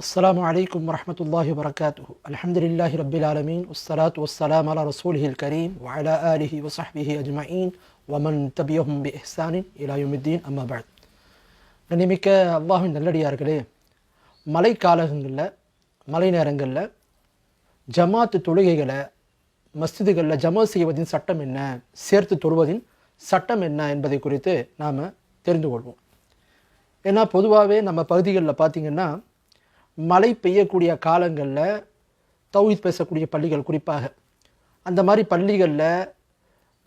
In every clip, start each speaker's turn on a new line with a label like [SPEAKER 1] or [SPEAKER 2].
[SPEAKER 1] السلام عليكم ورحمة الله وبركاته الحمد لله رب العالمين والصلاة والسلام على رسوله الكريم وعلى آله وصحبه أجمعين ومن تبعهم بإحسان إلى يوم الدين أما بعد நினைமிக்க அல்லாஹின் நல்லடியார்களே மழை காலங்களில் மழை நேரங்களில் ஜமாத்து தொழுகைகளை மஸ்ஜிதுகளில் ஜமா செய்வதின் சட்டம் என்ன சேர்த்து தொழுவதின் சட்டம் என்ன என்பதை குறித்து நாம் தெரிந்து கொள்வோம் ஏன்னா பொதுவாகவே நம்ம பகுதிகளில் பார்த்திங்கன்னா மழை பெய்யக்கூடிய காலங்களில் தௌஹித் பேசக்கூடிய பள்ளிகள் குறிப்பாக. அந்த மாதிரி பள்ளிகளில்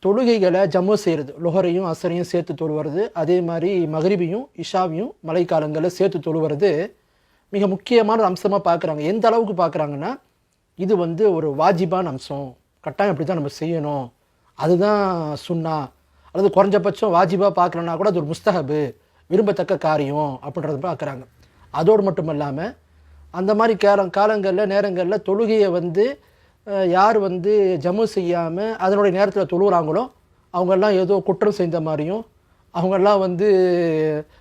[SPEAKER 1] தொழுகைகளை ஜம்மு செய்கிறது லொஹரையும் அசரையும் சேர்த்து தொழுவது அதே மாதிரி மகரிபியும் இஷாவையும் மழை காலங்களில் சேர்த்து தொழுவது மிக முக்கியமான ஒரு அம்சமாக பார்க்குறாங்க எந்த அளவுக்கு பார்க்குறாங்கன்னா இது வந்து ஒரு வாஜிபான அம்சம். கட்டாயம் இப்படி தான் நம்ம செய்யணும். அதுதான் சுன்னா. அல்லது குறைஞ்சபட்சம் வாஜிபாக பார்க்குறோன்னா கூட அது ஒரு முஸ்தஹபு விரும்பத்தக்க காரியம் அப்படின்றத பார்க்குறாங்க அதோடு மட்டும் இல்லாமல் அந்த மாதிரி காலம் காலங்களில் நேரங்களில் தொழுகையை வந்து யார் வந்து ஜமு செய்யாமல் அதனுடைய நேரத்தில் தொழுகிறாங்களோ அவங்கெல்லாம் ஏதோ குற்றம் செய்த மாதிரியும் அவங்கெல்லாம் வந்து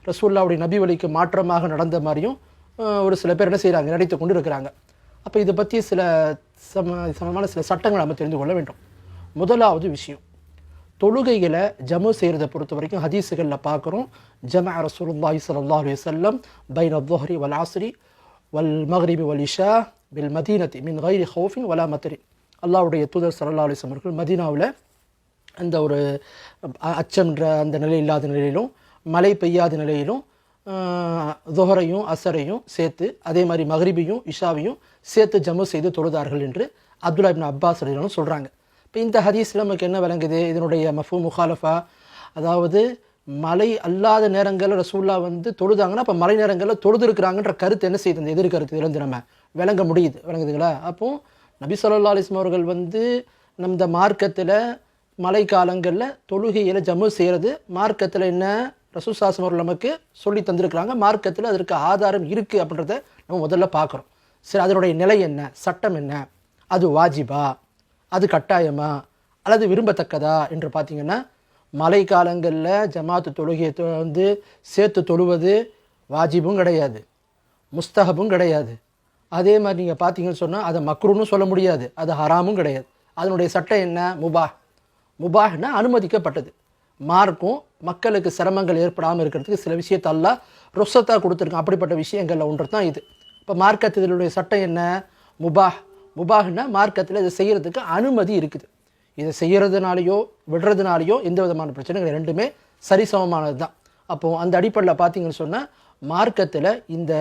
[SPEAKER 1] ரசூல்லாவுடைய நபி வழிக்கு மாற்றமாக நடந்த மாதிரியும் ஒரு சில பேர் என்ன செய்கிறாங்க நடித்து கொண்டு இருக்கிறாங்க அப்போ இதை பற்றி சில சம சமமான சில சட்டங்களை நம்ம தெரிந்து கொள்ள வேண்டும். முதலாவது விஷயம். தொழுகைகளை ஜமு செய்கிறத பொறுத்த வரைக்கும் ஹதீஸுகளில் பார்க்குறோம் ஜம ரசூலுல்லாஹி ஸல்லல்லாஹு அலைஹி வஸல்லம் பைன துஹரி வல் மக்ரிபி வல் இஷா பில் மதீனத்தி மின் கைரி ஹோஃபின் வலா மத்தரி அல்லாஹ்வுடைய தூதர் சரல்லா அலைஹி அவர்கள் மதீனாவில் அந்த ஒரு அச்சம்ன்ற அந்த நிலை இல்லாத நிலையிலும் மழை பெய்யாத நிலையிலும் துஹரையும் அசரையும் சேர்த்து அதே மாதிரி மகரிபியும் இஷாவையும் சேர்த்து ஜம்மு செய்து தொழுதார்கள் என்று அப்துல்லா இப்னு அப்பாஸ் அலிகளும் சொல்கிறாங்க இப்போ இந்த ஹதீஸில் நமக்கு என்ன விளங்குது? இதனுடைய மஃபூ முகாலஃபா அதாவது மழை அல்லாத நேரங்களில் ரசூல்லா வந்து தொழுதாங்கன்னா அப்போ மழை நேரங்களில் தொழுது இருக்கிறாங்கன்ற கருத்து என்ன செய்யுது? இந்த எதிர்கருத்து இருந்து நம்ம விளங்க முடியுது. விளங்குதுங்களா? அப்போது நபி சொல்லா அலிஸ்லாம் அவர்கள் வந்து நம்ம மார்க்கத்தில் மழை காலங்களில் தொழுகையில் ஜம்மு செய்கிறது மார்க்கத்தில் என்ன ரசூசாசம் அவர்கள் நமக்கு சொல்லி தந்திருக்கிறாங்க மார்க்கத்தில் அதற்கு ஆதாரம் இருக்குது அப்படின்றத நம்ம முதல்ல பார்க்குறோம். சரி அதனுடைய நிலை என்ன? சட்டம் என்ன? அது வாஜிபா? அது கட்டாயமா? அல்லது விரும்பத்தக்கதா? என்று பார்த்தீங்கன்னா மழை காலங்களில் ஜமாத்து தொழுகையை வந்து சேர்த்து தொழுவது வாஜிபும் கிடையாது முஸ்தஹபும் கிடையாது. அதே மாதிரி நீங்கள் பார்த்தீங்கன்னு சொன்னால் அதை மக்ரூன்னு சொல்ல முடியாது அது ஹராமும் கிடையாது. அதனுடைய சட்டம் என்ன? முபாஹ். முபாஹ்னா அனுமதிக்கப்பட்டது. மார்க்கும் மக்களுக்கு சிரமங்கள் ஏற்படாமல் இருக்கிறதுக்கு சில விஷயத்தெல்லாம் ருசத்தாக கொடுத்துருக்கோம் அப்படிப்பட்ட விஷயங்களில் ஒன்று தான் இது. இப்போ மார்க்கத்தினுடைய சட்டம் என்ன? முபாஹ். முபாஹ்னா மார்க்கத்தில் இதை செய்கிறதுக்கு அனுமதி இருக்குது. இதை செய்கிறதுனாலையோ விடுறதுனாலையோ எந்த விதமான பிரச்சனைகள் ரெண்டுமே சரிசமமானது தான். அப்போது அந்த அடிப்படையில் பார்த்தீங்கன்னு சொன்னால் மார்க்கத்தில் இந்த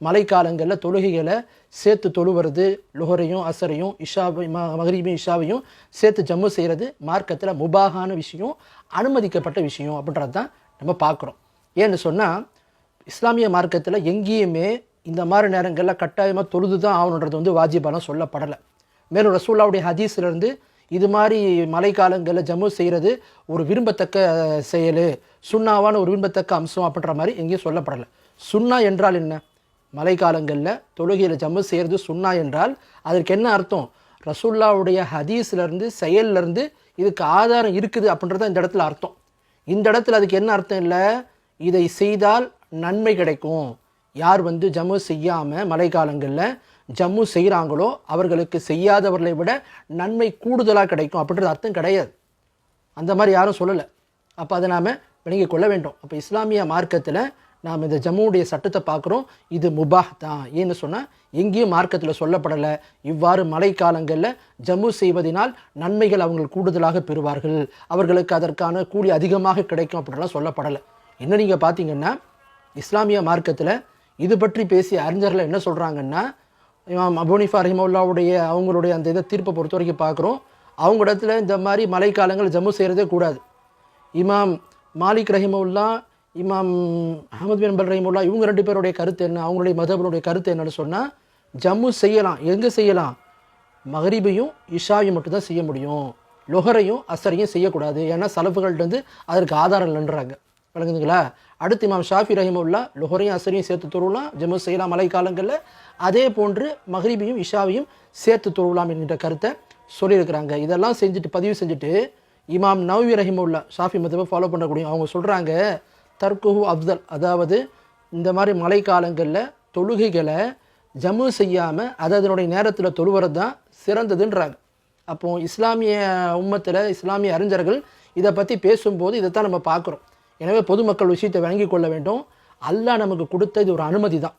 [SPEAKER 1] மழைக்காலங்களில் தொழுகைகளை சேர்த்து தொழுவது லுகரையும் அசரையும் இஷாவையும் மகரீபையும் இஷாவையும் சேர்த்து ஜம்மு செய்கிறது மார்க்கத்தில் முபாகான விஷயம் அனுமதிக்கப்பட்ட விஷயம் அப்படின்றது தான் நம்ம பார்க்குறோம் ஏன்னு சொன்னால் இஸ்லாமிய மார்க்கத்தில் எங்கேயுமே இந்த மாதிரி நேரங்களில் கட்டாயமாக தொழுது தான் ஆகணுன்றது வந்து வாஜிபாலாம் சொல்லப்படலை. மேலும் ரசூல்லாவுடைய ஹதீஸ்லேருந்து இது மாதிரி மழைக்காலங்களில் ஜம்மு செய்கிறது ஒரு விரும்பத்தக்க செயல். சுண்ணாவான ஒரு விரும்பத்தக்க அம்சம் அப்படின்ற மாதிரி எங்கேயும் சொல்லப்படலை. சுண்ணா என்றால் என்ன? மழைக்காலங்களில் தொழுகையில் ஜம்மு செய்கிறது சுண்ணா என்றால் அதற்கு என்ன அர்த்தம்? ரசுல்லாவுடைய ஹதீஸ்லேருந்து செயல்லேருந்து இதுக்கு ஆதாரம் இருக்குது அப்படின்றத இந்த இடத்துல அர்த்தம். இந்த இடத்துல அதுக்கு என்ன அர்த்தம் இல்லை? இதை செய்தால் நன்மை கிடைக்கும். யார் வந்து ஜம்மு செய்யாமல் மழைக்காலங்களில் ஜம்மு செய்கிறாங்களோ அவர்களுக்கு செய்யாதவர்களை விட நன்மை கூடுதலாக கிடைக்கும் அப்படின்றது அர்த்தம் கிடையாது. அந்த மாதிரி யாரும் சொல்லலை. அப்போ அதை நாம் விளங்கி கொள்ள வேண்டும். அப்போ இஸ்லாமிய மார்க்கத்தில் நாம் இந்த ஜம்முடைய சட்டத்தை பார்க்குறோம். இது முபாஹ் தான். ஏன்னு சொன்னால் எங்கேயும் மார்க்கத்தில் சொல்லப்படலை. இவ்வாறு மழை காலங்களில் ஜம்மு செய்வதனால் நன்மைகள் அவங்கள் கூடுதலாக பெறுவார்கள். அவர்களுக்கு அதற்கான கூலி அதிகமாக கிடைக்கும் அப்படின்லாம் சொல்லப்படலை. என்ன நீங்கள் பார்த்தீங்கன்னா இஸ்லாமிய மார்க்கத்தில் இது பற்றி பேசிய அறிஞர்கள் என்ன சொல்கிறாங்கன்னா இமாம் அபுனிஃபா ரஹிமவுல்லாவுடைய அவங்களுடைய அந்த இதை தீர்ப்பை பொறுத்த வரைக்கும் பார்க்குறோம். அவங்க இடத்துல இந்த மாதிரி மழைக்காலங்கள் ஜம்மு செய்கிறதே கூடாது. இமாம் மாலிக் ரஹிமவுல்லா இமாம் அஹமது பின் அம்பல் ரஹிமுல்லா இவங்க ரெண்டு பேருடைய கருத்து என்ன? அவங்களுடைய மதபனுடைய கருத்து என்னன்னு சொன்னால் ஜம்மு செய்யலாம். எங்கே செய்யலாம்? மகரிபையும் இஷாவையும் மட்டும்தான் செய்ய முடியும். லொஹரையும் அசரையும் செய்யக்கூடாது. ஏன்னா சலப்புகள்ட்ட வந்து அதற்கு ஆதாரம் இல்லைன்றாங்க. விளங்குதுங்களா அடுத்து இமாம் ஷாஃபி ரஹிமுல்லா லொஹரையும் அசரையும் சேர்த்து தொழுலாம் ஜம்மு செய்யலாம் மழைக்காலங்களில் அதே போன்று மகரிபையும் இஷாவையும் சேர்த்து தொழுலாம் என்கின்ற கருத்தை சொல்லியிருக்கிறாங்க. இதெல்லாம் செஞ்சுட்டு பதிவு செஞ்சுட்டு இமாம் நவ்வி ரஹிமுல்லா ஷாஃபி மதவை ஃபாலோ பண்ணக்கூடிய அவங்க சொல்கிறாங்க தர்குஹு அப்தல் அதாவது இந்த மாதிரி மழை காலங்களில் தொழுகைகளை ஜம்மு செய்யாமல் அது அதனுடைய நேரத்தில் தொழுவது தான் சிறந்ததுன்றாங்க. அப்போது இஸ்லாமிய உம்மத்தில் இஸ்லாமிய அறிஞர்கள் இதை பற்றி பேசும்போது இதைத்தான் நம்ம பார்க்குறோம். எனவே பொதுமக்கள் விஷயத்தை வழங்கி கொள்ள வேண்டும். அல்லாஹ் நமக்கு கொடுத்த இது ஒரு அனுமதி தான்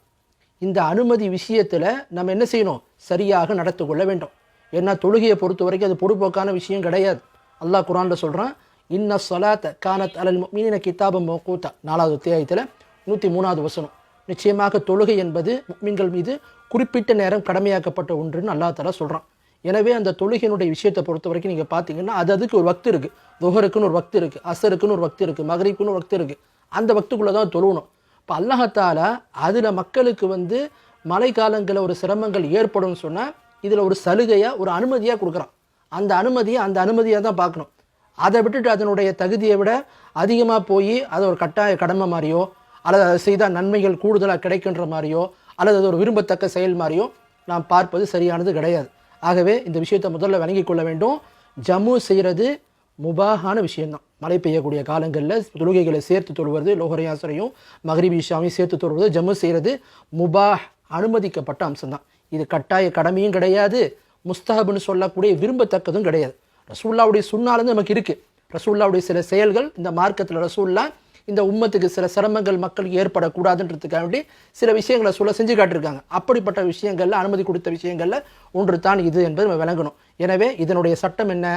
[SPEAKER 1] இந்த அனுமதி விஷயத்தில் நம்ம என்ன செய்யணும்? சரியாக நடத்து கொள்ள வேண்டும். ஏன்னா தொழுகையை பொறுத்த வரைக்கும் அது பொடுபோக்கான விஷயம் கிடையாது. அல்லாஹ் குரானில் சொல்கிறான் இன்ன சொலாத்த கானத் அலல் மீன கிதாபம் மோக்கூத்தா நாலாவது தேயத்தில் நூற்றி மூணாவது வசனம். நிச்சயமாக தொழுகை என்பது மீன்கள் மீது குறிப்பிட்ட நேரம் கடமையாக்கப்பட்ட ஒன்றுன்னு அல்லா தலா சொல்கிறான் எனவே அந்த தொழுகையினுடைய விஷயத்தை பொறுத்த வரைக்கும் நீங்கள் பார்த்தீங்கன்னா அது அதுக்கு ஒரு வக்து இருக்குது துஹருக்குன்னு ஒரு வக்து இருக்குது அசருக்குன்னு ஒரு வக்து இருக்குது மகரிக்குன்னு ஒரு வக்து இருக்குது அந்த வக்துக்குள்ளே தான் தொழுணும் இப்போ அல்லாஹத்தால் அதில் மக்களுக்கு வந்து மழை காலங்களில் ஒரு சிரமங்கள் ஏற்படும்னு சொன்னால் இதில் ஒரு சலுகையாக ஒரு அனுமதியாக கொடுக்குறான். அந்த அனுமதியை அந்த அனுமதியாக தான் பார்க்கணும். அதை விட்டுட்டு அதனுடைய தகுதியை விட அதிகமாக போய் அதை ஒரு கட்டாய கடமை மாதிரியோ அல்லது அதை செய்தால் நன்மைகள் கூடுதலாக கிடைக்கின்ற மாதிரியோ அல்லது அது ஒரு விரும்பத்தக்க செயல் மாதிரியோ நாம் பார்ப்பது சரியானது கிடையாது. ஆகவே இந்த விஷயத்தை முதல்ல வழங்கிக் கொள்ள வேண்டும். ஜம்மு செய்கிறது முபாகான விஷயம்தான். மழை பெய்யக்கூடிய காலங்களில் தொழுகைகளை சேர்த்து தொழுவது லோகரையாசரையும் மகரிபிஷாவையும் சேர்த்து தொழுவது ஜம்மு செய்கிறது முபாஹ் அனுமதிக்கப்பட்ட அம்சம்தான். இது கட்டாய கடமையும் கிடையாது. முஸ்தஹப்னு சொல்லக்கூடிய விரும்பத்தக்கதும் கிடையாது. ரசூல்லாவுடைய சுண்ணாலேருந்து நமக்கு இருக்குது ரசூல்லாவுடைய சில செயல்கள் இந்த மார்க்கத்தில் ரசூல்லா இந்த உம்மத்துக்கு சில சிரமங்கள் மக்களுக்கு ஏற்படக்கூடாதுன்றதுக்காக வேண்டி சில விஷயங்களை சொல்ல செஞ்சு காட்டியிருக்காங்க. அப்படிப்பட்ட விஷயங்களில் அனுமதி கொடுத்த விஷயங்களில் ஒன்று தான் இது என்பது நம்ம விளங்கணும். எனவே இதனுடைய சட்டம் என்ன?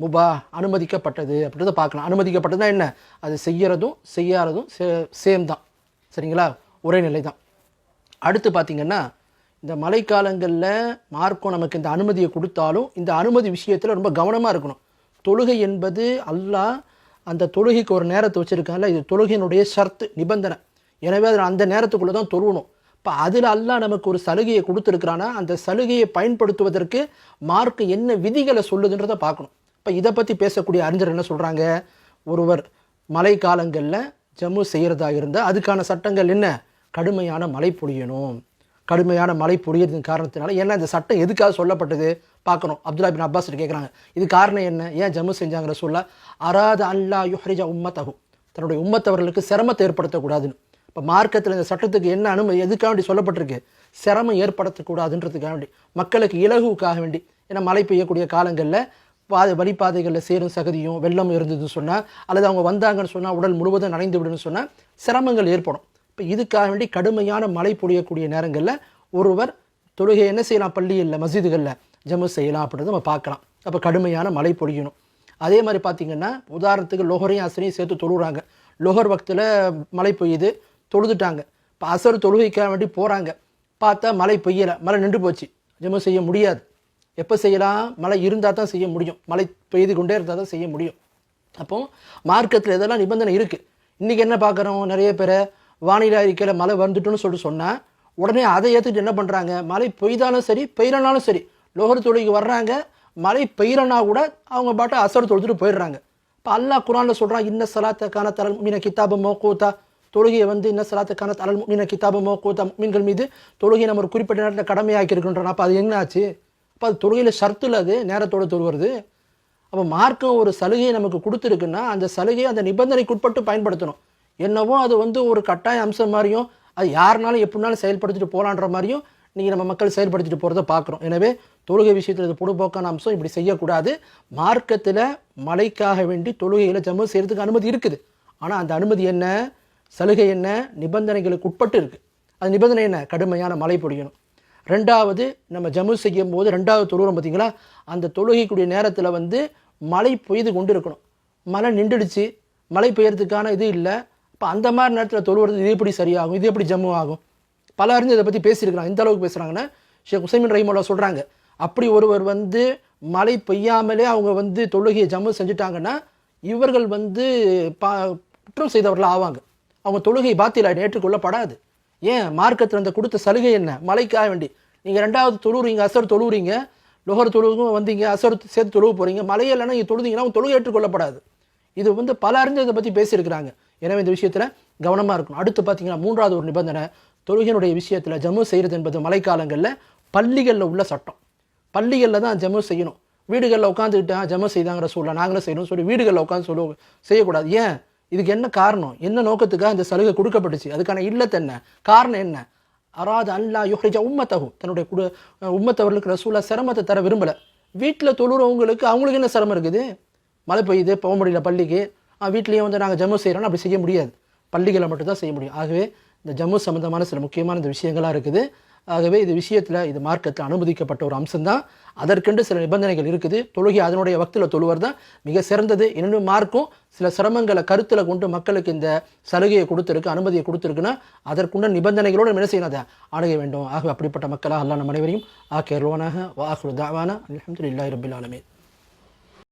[SPEAKER 1] முபா அனுமதிக்கப்பட்டது அப்படின்றத பார்க்கலாம். அனுமதிக்கப்பட்டதுனா என்ன? அது செய்யறதும் செய்யாததும் சேம் தான். சரிங்களா? ஒரே நிலை தான் அடுத்து பார்த்திங்கன்னா இந்த மழைக்காலங்களில் மார்க்கம் நமக்கு இந்த அனுமதியை கொடுத்தாலும் இந்த அனுமதி விஷயத்தில் ரொம்ப கவனமாக இருக்கணும். தொழுகை என்பது அல்லாஹ் அந்த தொழுகைக்கு ஒரு நேரத்தை வச்சுருக்காங்கல்ல இது தொழுகையினுடைய ஷர்த்து நிபந்தனை. எனவே அதில் அந்த நேரத்துக்குள்ளே தான் தொழுவணும். இப்போ அதில் அல்லா நமக்கு ஒரு சலுகையை கொடுத்துருக்குறான்னா அந்த சலுகையை பயன்படுத்துவதற்கு மார்க்கு என்ன விதிகளை சொல்லுதுன்றதை பார்க்கணும். இப்போ இதை பற்றி பேசக்கூடிய அறிஞர் என்ன சொல்கிறாங்க ஒருவர் மழை காலங்களில் ஜம்மு செய்கிறதா இருந்தால் அதுக்கான சட்டங்கள் என்ன? கடுமையான மழை பொழியணும். கடுமையான மழை பொழியறதுக்கு காரணத்தினால ஏன்னா இந்த சட்டம் எதுக்காக சொல்லப்பட்டது பார்க்கணும். அப்துல்லா பின் அப்பாஸ் கேட்குறாங்க இது காரணம் என்ன? ஏன் ஜம்மு செஞ்சாங்கிற சொல்ல அராத அல்லா யுஹரிஜா உம்மத்தகும் தன்னுடைய உம்மத்தவர்களுக்கு சிரமத்தை ஏற்படுத்தக்கூடாதுன்னு. இப்போ மார்க்கத்தில் இந்த சட்டத்துக்கு என்ன அனுமதி எதுக்காக வேண்டி சொல்லப்பட்டிருக்கு? சிரமம் ஏற்படுத்தக்கூடாதுன்றதுக்காக வேண்டி. மக்களுக்கு இலகுவுக்காக வேண்டி. ஏன்னா மழை பெய்யக்கூடிய காலங்களில் பாதை வழிபாதைகளில் சேரும் சகதியும் வெள்ளம் இருந்ததுன்னு சொன்னால் அல்லது அவங்க வந்தாங்கன்னு சொன்னால் உடல் முழுவதும் நனைந்து விடுன்னு சொன்னால் சிரமங்கள் ஏற்படும். இப்போ இதுக்காக வேண்டி கடுமையான மழை பொழியக்கூடிய நேரங்களில் ஒருவர் தொழுகை என்ன செய்யலாம்? பள்ளியில் மஸ்ஜிதுகளில் ஜம்மு செய்யலாம் அப்படின்றத நம்ம பார்க்கலாம். அப்போ கடுமையான மழை பொழியணும். அதே மாதிரி பார்த்திங்கன்னா உதாரணத்துக்கு லோகரையும் அசரையும் சேர்த்து தொழுகிறாங்க லோகர் வக்தில் மழை பெய்யுது தொழுதுட்டாங்க. இப்போ அசர் தொழுகைக்காக வேண்டி போகிறாங்க பார்த்தா மழை பெய்யலை மழை நின்று போச்சு. ஜம்மு செய்ய முடியாது. எப்போ செய்யலாம்? மழை இருந்தால் தான் செய்ய முடியும். மழை பெய்து கொண்டே இருந்தால் தான் செய்ய முடியும். அப்போது மார்க்கத்தில் இதெல்லாம் நிபந்தனை இருக்குது இன்றைக்கி என்ன பார்க்குறோம் நிறைய பேரை வானிலை அறிக்கையில் மழை வந்துட்டுன்னு சொல்லிட்டு சொன்னால் உடனே அதை ஏற்றுட்டு என்ன பண்ணுறாங்க மழை பெய்தாலும் சரி பெய்யலனாலும் சரி லோகர் தொழுகைக்கு வர்றாங்க மழை பெய்யலனா கூட அவங்க பாட்டு அசர் தொழுத்துட்டு போயிடுறாங்க. இப்போ அல்லாஹ் குரானில் சொல்கிறான் இன்ன சலாத்தக்கான கான தலல் மீன கித்தாப கூத்தா தொழுகையை வந்து இன்ன சலாத்த கான தலல் மீன கித்தாப கூத்தா மீன்கள் மீது தொழுகையை நம்ம ஒரு குறிப்பிட்ட நேரத்தில் கடமையாக்கி இருக்கின்றோம். அப்போ அது என்ன ஆச்சு அப்போ அது தொழுகையில் சர்த்து அது நேரத்தோடு தொழுவது அப்போ மார்க்கம் ஒரு சலுகையை நமக்கு கொடுத்துருக்குன்னா அந்த சலுகையை அந்த நிபந்தனைக்குட்பட்டு பயன்படுத்தணும். என்னவோ அது வந்து ஒரு கட்டாய அம்சம் மாதிரியும் அது யாருனாலும் எப்படினாலும் செயல்படுத்திட்டு போகலான்ற மாதிரியும் நீங்கள் நம்ம மக்கள் செயல்படுத்திட்டு போகிறத பார்க்குறோம். எனவே தொழுகை விஷயத்தில் இது பொழுதுபோக்கான அம்சம் இப்படி செய்யக்கூடாது. மார்க்கத்தில் மழைக்காக வேண்டி தொழுகையில் ஜம்மு செய்கிறதுக்கு அனுமதி இருக்குது. ஆனால் அந்த அனுமதி என்ன? சலுகை என்ன? நிபந்தனைகளுக்கு உட்பட்டு இருக்குது அது நிபந்தனை என்ன? கடுமையான மழை பொழியணும். ரெண்டாவது நம்ம ஜம்மு செய்யும் போது ரெண்டாவது தொழுகிறோம் பார்த்திங்களா அந்த தொழுகைக்குரிய நேரத்தில் வந்து மழை பெய்து கொண்டு இருக்கணும் மழை நின்றுடுச்சு. மழை பெய்யறதுக்கான இது இல்லை. இப்போ அந்த மாதிரி நேரத்தில் தொழுவுறது இது எப்படி சரியாகும்? இது எப்படி ஜம்மு ஆகும் பல அறிஞர் இதை பற்றி பேசியிருக்கிறாங்க. இந்த அளவுக்கு பேசுகிறாங்கன்னா ஷேக் ஹுசைமின் ரஹிமோல்லா சொல்கிறாங்க அப்படி ஒருவர் வந்து மழை பெய்யாமலே அவங்க வந்து தொழுகையை ஜம்மு செஞ்சுட்டாங்கன்னா இவர்கள் வந்து பா குற்றம் செய்தவர்கள் ஆவாங்க. அவங்க தொழுகை பாத்தியில் ஏற்றுக்கொள்ளப்படாது. ஏன்? மார்க்கத்தில் அந்த கொடுத்த சலுகை என்ன? மழைக்காக வேண்டி. நீங்கள் ரெண்டாவது தொழுவுறீங்க அசர் தொழுவுறீங்க லொஹர் தொழுவும் வந்தீங்க அசர் சேர்த்து தொழுவு போகிறீங்க மழையே இல்லைன்னா நீங்கள் தொழுதிங்கன்னா அவங்க தொழுகை ஏற்றுக்கொள்ளப்படாது. இது வந்து பல அறிஞர் இதை பற்றி பேசியிருக்கிறாங்க. எனவே இந்த விஷயத்தில் கவனமாக இருக்கணும். அடுத்து பார்த்தீங்கன்னா மூன்றாவது ஒரு நிபந்தனை தொழுகையினுடைய விஷயத்தில் ஜம்மு செய்கிறது என்பது மழைக்காலங்களில் பள்ளிகளில் உள்ள சட்டம். பள்ளிகளில் தான் ஜம்மு செய்யணும். வீடுகளில் உட்காந்துக்கிட்டா ஜம்மு செய்தாங்கிற சூழலை நாங்களும் செய்யணும் சொல்லி வீடுகளில் உட்காந்து சொல்ல செய்யக்கூடாது. ஏன்? இதுக்கு என்ன காரணம்? என்ன நோக்கத்துக்காக இந்த சலுகை கொடுக்கப்பட்டுச்சு? அதுக்கான இல்லத்தை என்ன? காரணம் என்ன? அராது அல்லா யுஹ்ரிஜா உம்மத்தஹு. தன்னுடைய குடு உம்மத்தவர்களுக்கு ரசூலா சிரமத்தை தர விரும்பலை. வீட்டில் தொழுறவங்களுக்கு அவங்களுக்கு என்ன சிரமம் இருக்குது? மழை பெய்யுது போக முடியல பள்ளிக்கு வீட்லேயே வந்து நாங்கள் ஜம்மு செய்கிறோம்னா அப்படி செய்ய முடியாது. பள்ளிகளை மட்டும்தான் செய்ய முடியும். ஆகவே இந்த ஜம்மு சம்மந்தமான சில முக்கியமான இந்த விஷயங்களாக இருக்குது. ஆகவே இது விஷயத்தில் இது மார்க்கத்தில் அனுமதிக்கப்பட்ட ஒரு அம்சம்தான். அதற்கென்று சில நிபந்தனைகள் இருக்குது. தொழுகை அதனுடைய வக்தில் தொழுவர் தான் மிக சிறந்தது. இன்னும் மார்க்கும் சில சிரமங்களை கருத்தில் கொண்டு மக்களுக்கு இந்த சலுகையை கொடுத்துருக்கு அனுமதியை கொடுத்துருக்குன்னா அதற்குண்ட நிபந்தனைகளோடு என்ன செய்யணும்? அதை அணுக வேண்டும். ஆகவே அப்படிப்பட்ட மக்களாக அல்லா நம் அனைவரையும் ஆக்கியர்வானாக வாஹுரு தாவானா. அலமதுல்லாஹி ரபில் ஆலமே